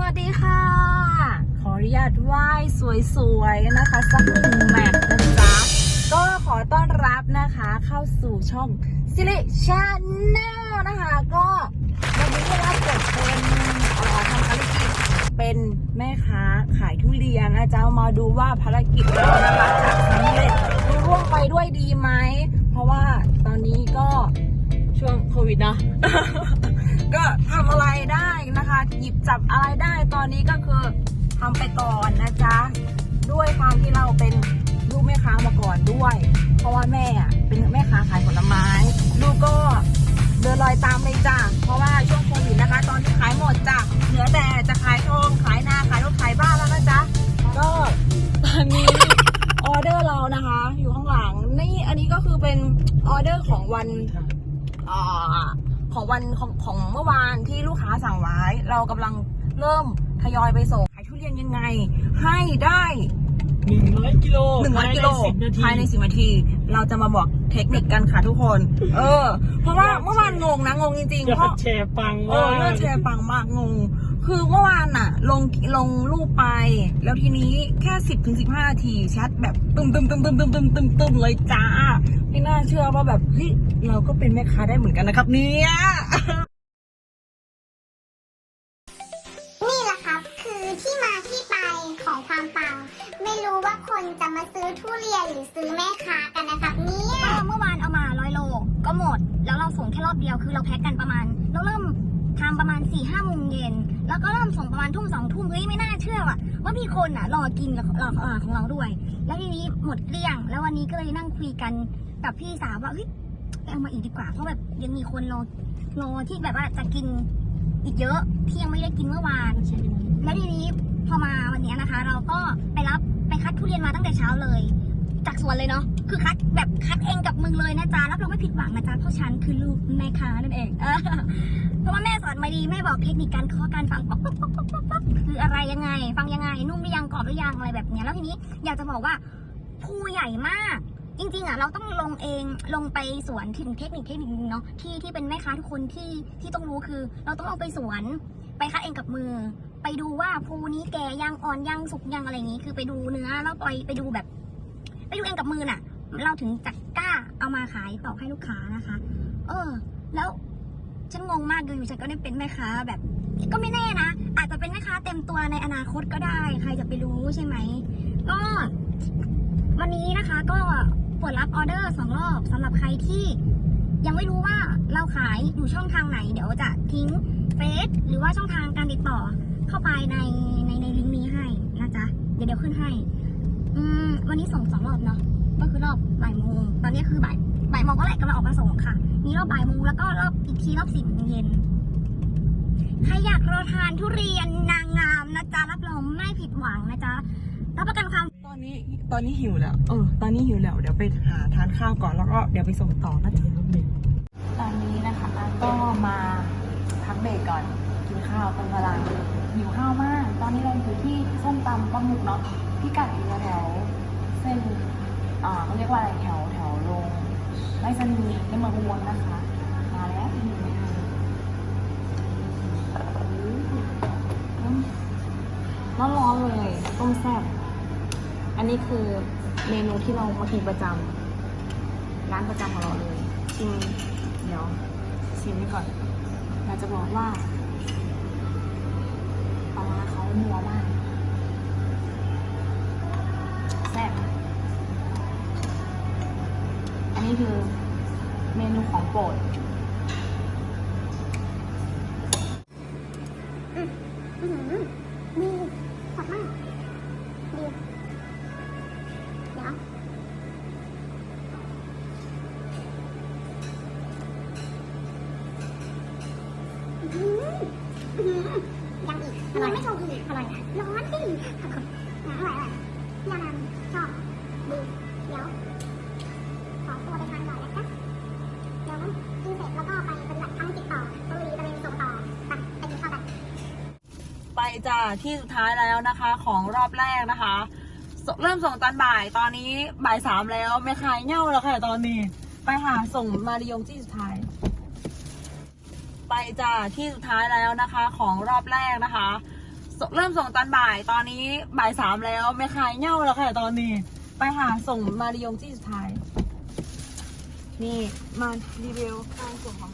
สวัสดีค่ะ ขออนุญาตไหว้สวยๆนะคะ สักหนึ่งแมทนะจ๊ะก็ขอต้อนรับนะคะเข้าสู่ช่องซิลิชาแนลนะคะ ก็วันนี้เราเกิดเป็นเอ่อทำภารกิจเป็นแม่ค้าขายทุเรียนนะจ๊ะมาดูว่าภารกิจเรานะคะจะสำเร็จรุ่ร่วงไปด้วยดีไหม เพราะว่าตอนนี้ก็ช่วงโควิดนะก็ทำอะ ได้นะคะหยิบจับอะไรได้ตอนนี้ก็คือทำไปก่อนนะจ๊ะ ด้วยความที่เราเป็นลูกแม่ค้ามาก่อนด้วย เพราะว่าแม่อะเป็นแม่ค้าขายผลไม้ ลูกก็เดินรอยตามเลยจ้ะ เพราะว่าช่วงโควิดนะคะ ตอนนี้ขายหมดจ้ะ เหลือแต่จะขายทองขายนาขายรถขายบ้านแล้วนะจ๊ะ ก็ตอนนี้ออเดอร์เรานะคะ อยู่ข้างหลังนี่อันนี้ก็คือเป็นออเดอร์ของวันอ่า ของวันของของเมื่อวานที่ลูกค้าสั่งไว้ เรากำลังเริ่มทยอยไปส่งขายทุเรียนยังไง ให้ได้หนึ่งร้อยกิโลหนึ่งร้อยกิโลภายในสิบนาทีภายในสิบนาทีเราจะมาบอกเทคนิคกันค่ะทุกคน เออ เพราะว่าเมื่อวานงงนะงงจริงๆยเพอราะดแชร์ปังเอมาอกเลือดแชร์ปังมากงง คือเมื่อวานน่ะลงลงรูปไป แล้วทีนี้แค่สิบถึงสิบห้านาทีแชทแบบตึมตึมตึมตึมตึมตึมตึมตึมเลยจ้า ไม่น่าเชื่อว่าแบบเฮ้ยเราก็เป็นแม่ค้าได้เหมือนกันนะครับ เนี่ยนี่แหละครับคือที่มาที่ไปของความปังไม่รู้ว่าคนจะมาซื้อทุเรียนหรือซื้อแม่ค้ากันนะครับเนี่ยก็เมื่อวานเอามาร้อยโลก็หมด แล้วเราส่งแค่รอบเดียวคือเราแพ็คกันประมาณเราเริ่มทำประมาณ4ี่ห้าโมงเย็น แล้วก็เริ่มส่งประมาณทุ่มสองทุ่มเฮ้ยไม่น่าเชื่อว่ะว่ามีคนอะรอกินรอเอ่อของเราด้วย แล้วทีนี้หมดเกลี้ยง แล้ววันนี้ก็เลยนั่งคุยกัน กับพี่สาวว่าเฮ้ยไปเอามาอีกดีกว่า เพราะแบบยังมีคนรอรอที่แบบว่าจะกินอีกเยอะที่ยังไม่ได้กินเมื่อวาน แล้วทีนี้พอมาวันนี้นะคะ เราก็ไปรับไปคัดทุเรียนมาตั้งแต่เช้าเลย จากสวนเลยเนาะคือคัดแบบคัดเองกับมือเลยนะจ๊ะรับรองไม่ผิดหวังนะจ๊ะเพราะฉันคือลูกแม่ค้านั่นเองเพราะว่าแม่สอนมาดีแม่บอกเทคนิคการเคาะการฟังป๊อกป๊อกป๊อกป๊อกป๊อกป๊อกคืออะไรยังไง ฟังยังไงนุ่มหรือยังกรอบหรือยังอะไรแบบเนี้ยแล้วทีนี้อยากจะบอกว่าภูใหญ่มาก จริงๆอะเราต้องลงเองลงไปสวนถึงเทคนิคเทคนิคนึงเนาะที่ที่เป็นแม่ค้าทุกคนที่ที่ต้องรู้คือ เราต้องลงไปสวนไปคัดเองกับมือ ไปดูว่าภูนี้แก่ยังอ่อนยังสุกยังอะไรอย่างนี้คือไปดูเนื้อแล้วไปไปดูแบบ ไปดูเองกับมือน่ะ เราถึงจะกล้าเอามาขายต่อให้ลูกค้านะคะ เออ แล้วฉันงงมากอยู่ฉันก็ได้เป็นแม่ค้าแบบ ก็ไม่แน่นะอาจจะเป็นแม่ค้าเต็มตัวในอนาคตก็ได้ ใครจะไปรู้ใช่ไหมก็วันนี้นะคะก็ ปิดรับออเดอร์สองรอบสำหรับใครที่ยังไม่รู้ว่าเราขายอยู่ช่องทางไหน เดี๋ยวจะทิ้งเฟซหรือว่าช่องทางการติดต่อเข้าไปในในในลิงก์นี้ให้นะจ๊ะเดี๋ยวเดี๋ยวขึ้นให้อืมวันนี้ส่งสองรอบเนาะก็คือรอบบ่ายโมงตอนนี้คือบ่ายบ่ายโมงก็แหละกำลังออกมาส่งค่ะ มีรอบบ่ายโมงแล้วก็รอบอีกทีรอบสี่โมงเย็นใครอยากรอทานทุเรียนนางงามนะจ๊ะรับรองไม่ผิดหวังนะจ๊ะ รับประกันความตอนนี้ตอนนี้หิวแล้ว เออ ตอนนี้หิวแล้ว เดี๋ยวไปหาทานข้าวก่อนแล้วก็เดี๋ยวไปส่งต่อนะจ๊ะตอนนี้นะคะก็มาพักเบรกก่อนกินข้าวตรงกลางหิวข้าวมาก ตอนนี้เราอยู่ที่ส้มตำปลาหมึกเนาะพี่กัดอยู่แถวเส้นอ่าเขาเรียกว่าอะไรแถวแถวลงไม่สนีในเมืองอุบลนะคะ มาแล้วหิวร้อนร้อนๆเลยต้มแซ่บ อันนี้คือเมนูที่เรามากินประจำร้านประจำของเราเลย ชิมเดี๋ยวชิมนี่ก่อนอยากจะบอกว่าปลาร้าเขานัวมากแซ่บอันนี้คือเมนูของโปรดอื้อหือดี ยังอีกอร่อยไม่ชมอีกอร่อยนะร้อนดิขอบคุณอะอร่อยอร่อยพี่อนันต์ชอบดีเดี๋ยวขอตัวไปทานก่อนนะจ๊ะเดี๋ยวกินเสร็จแล้วก็ไปปฏิบัติภารกิจต่อต้องมีตะเวนส่งต่อไปไปกินข้าวกันไปจ้าที่สุดท้ายแล้วนะคะ ของรอบแรกนะคะ เริ่มส่งตอนบ่ายตอนนี้บ่ายสามแล้วไม่ขายเง่าแล้วค่ะตอนนี้ ไปหาส่งมาริยงที่สุดท้าย ไปจ้าที่สุดท้ายแล้วนะคะ ของรอบแรกนะคะ เริ่มส่งตอนบ่ายตอนนี้บ่ายสามแล้วไม่ขายเง่าแล้วค่ะตอนนี้ ไปหาส่งมาริยงที่สุดท้าย นี่มารีวิวการส่งของ